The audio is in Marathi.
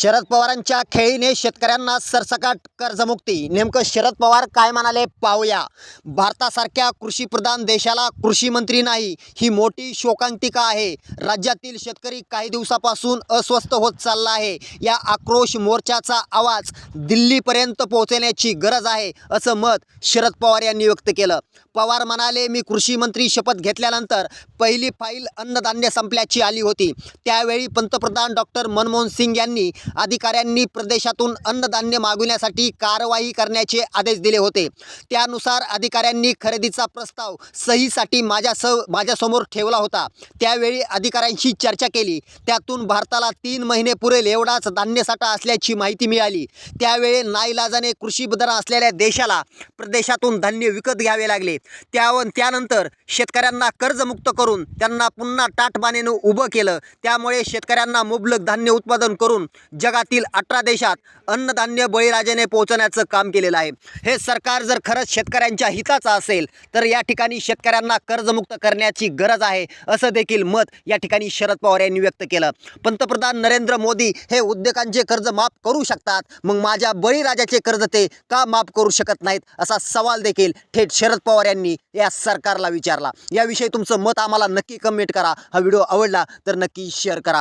शरद पवारांच्या खेळीने शेतकऱ्यांना सरसकट कर्जमुक्ती. नेमकं शरद पवार काय म्हणाले पाहूया. भारतासारख्या कृषीप्रधान देशाला कृषी मंत्री नाही ही मोठी शोकांतिका आहे. राज्यातील शेतकरी काही दिवसापासून अस्वस्थ होत चालला आहे. या आक्रोश मोर्चाचा आवाज दिल्लीपर्यंत पोहोचण्याची गरज आहे असं मत शरद पवार यांनी व्यक्त केलं. पवार म्हणाले मी कृषी मंत्री शपथ घेतल्यानंतर पहिली फाईल अन्नधान्य संपल्याची आली होती. त्यावेळी पंतप्रधान डॉक्टर मनमोहन सिंग यांनी अधिकाऱ्यांनी प्रदेशातून अन्नधान्य मागविण्यासाठी कारवाई करण्याचे आदेश दिले होते. त्यानुसार अधिकाऱ्यांनी खरेदीचा प्रस्ताव सहीसाठी माझ्या स माझ्यासमोर ठेवला होता. त्यावेळी अधिकाऱ्यांशी चर्चा केली. त्यातून भारताला तीन महिने पुरेल एवढाच धान्यसाठा असल्याची माहिती मिळाली. त्यावेळी नाईलाजाने कृषी बदल असलेल्या देशाला प्रदेशातून धान्य विकत घ्यावे लागले. त्यावर त्यानंतर शेतकऱ्यांना कर्जमुक्त करून त्यांना पुन्हा ताटबानेनं उभं केलं. त्यामुळे शेतकऱ्यांना मुबलक धान्य उत्पादन करून जगातील अठरा देशात अन्नधान्य बळीराजाने पोहोचवण्याचं काम केलेलं आहे. हे सरकार जर खरंच शेतकऱ्यांच्या हिताचं असेल तर या ठिकाणी शेतकऱ्यांना कर्जमुक्त करण्याची गरज आहे असं देखील मत या ठिकाणी शरद पवार यांनी व्यक्त केलं. पंतप्रधान नरेंद्र मोदी हे उद्योगांचे कर्ज माफ करू शकतात मग माझ्या बळीराजाचे कर्ज ते का माफ करू शकत नाहीत असा सवाल देखील थेट शरद पवार यांनी या सरकारला विचारला. याविषयी तुमचं मत आम्हाला नक्की कमेंट करा. हा व्हिडिओ आवडला तर नक्की शेअर करा.